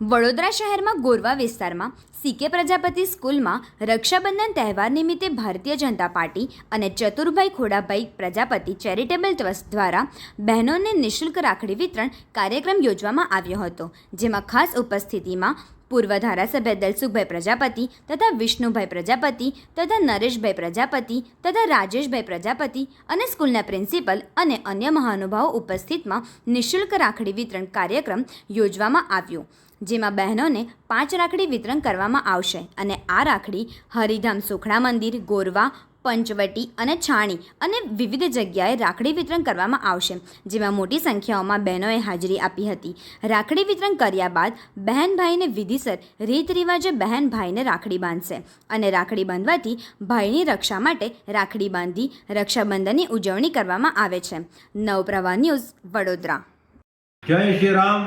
વડોદરા શહેરમાં ગોરવા વિસ્તારમાં સીકે પ્રજાપતિ સ્કૂલમાં રક્ષાબંધન તહેવાર નિમિત્તે ભારતીય જનતા પાર્ટી અને ચતુરભાઈ ખોડાભાઈ પ્રજાપતિ ચેરિટેબલ ટ્રસ્ટ દ્વારા બહેનોને નિઃશુલ્ક રાખડી વિતરણ કાર્યક્રમ યોજવામાં આવ્યો હતો, જેમાં ખાસ ઉપસ્થિતિમાં પૂર્વ ધારાસભ્ય દલસુખભાઈ પ્રજાપતિ તથા વિષ્ણુભાઈ પ્રજાપતિ તથા નરેશભાઈ પ્રજાપતિ તથા રાજેશભાઈ પ્રજાપતિ અને સ્કૂલના પ્રિન્સિપલ અને અન્ય મહાનુભાવો ઉપસ્થિતમાં નિઃશુલ્ક રાખડી વિતરણ કાર્યક્રમ યોજવામાં આવ્યો. જેમાં બહેનોને પાંચ રાખડી વિતરણ કરવામાં આવશે અને આ રાખડી હરિધામ સુખડા મંદિર, ગોરવા પંચવટી અને છાણી અને વિવિધ જગ્યાએ રાખડી વિતરણ કરવામાં આવશે, જેમાં મોટી સંખ્યાઓમાં બહેનોએ હાજરી આપી હતી. રાખડી વિતરણ કર્યા બાદ બહેન ભાઈને વિધિસર રીત રિવાજે બહેન ભાઈને રાખડી બાંધશે અને રાખડી બાંધવાથી ભાઈની રક્ષા માટે રાખડી બાંધી રક્ષાબંધનની ઉજવણી કરવામાં આવે છે. નવપ્રવાહ ન્યૂઝ, વડોદરા. જય શ્રી રામ.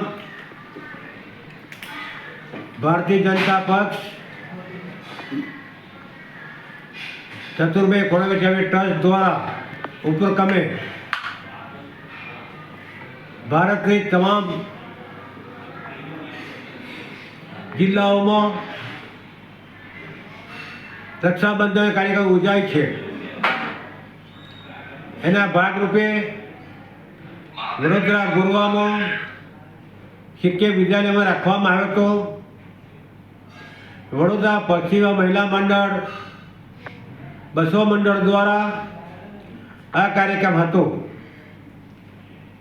ભારતીય જનતા પક્ષ ચતુર્ભાઈ ખોડવેચાવી ટ્રસ્ટ દ્વારા ઉપક્રમે ભારતની તમામ જિલ્લાઓમાં રક્ષાબંધન કાર્યક્રમ ઉજાય છે. એના ભાગરૂપે વડોદરા ગુરવામાં શિક્ષક વિદ્યાલયમાં રાખવામાં આવ્યો હતો. વડોદરા પશ્ચિમ મહિલા મંડળ બસો મંડળ દ્વારા આ કાર્યક્રમ હતો.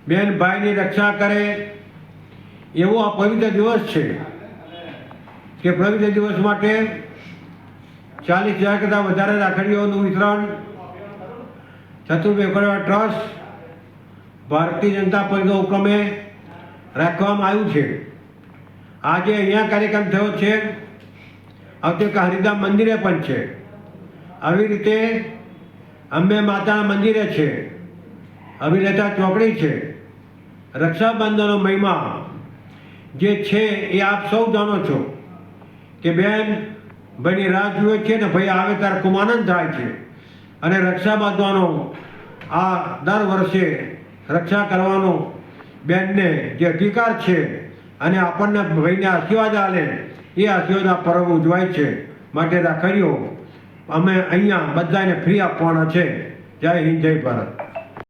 બેન ભાઈની રક્ષા કરે એવો આ પવિત્ર દિવસ છે કે પવિત્ર દિવસ માટે ચાલીસ હજાર કરતાં વધારે રાખડીઓનું વિતરણ ચતુર્ભેકરવા ટ્રસ્ટ, ભારતીય જનતા પક્ષના ઉપક્રમે રાખવામાં આવ્યું છે. આજે અહીંયા કાર્યક્રમ થયો છે. આવતીકાલ હરિધામ મંદિરે પણ છે. આવી રીતે અંબે માતાના મંદિરે છે. અભિનેતા ચોકડી છે. રક્ષાબંધનનો મહિમા. જે છે એ આપ સૌ જાણો છો કે બેન ભાઈની રાહ જુએ છે ને ભાઈ આવે ત્યારે આનંદ થાય છે. અને રક્ષા બાંધવાનો આ દર વર્ષે રક્ષા કરવાનો બેનને જે અધિકાર છે અને આપણને ભાઈને આશીર્વાદ આલે, એ આશીર્વાદ આ પર્વ ઉજવાય છે. માટે રાખડીઓ અમે અહીંયા બધાને ફ્રી આપવાના છે. જય હિન્દ જય ભારત.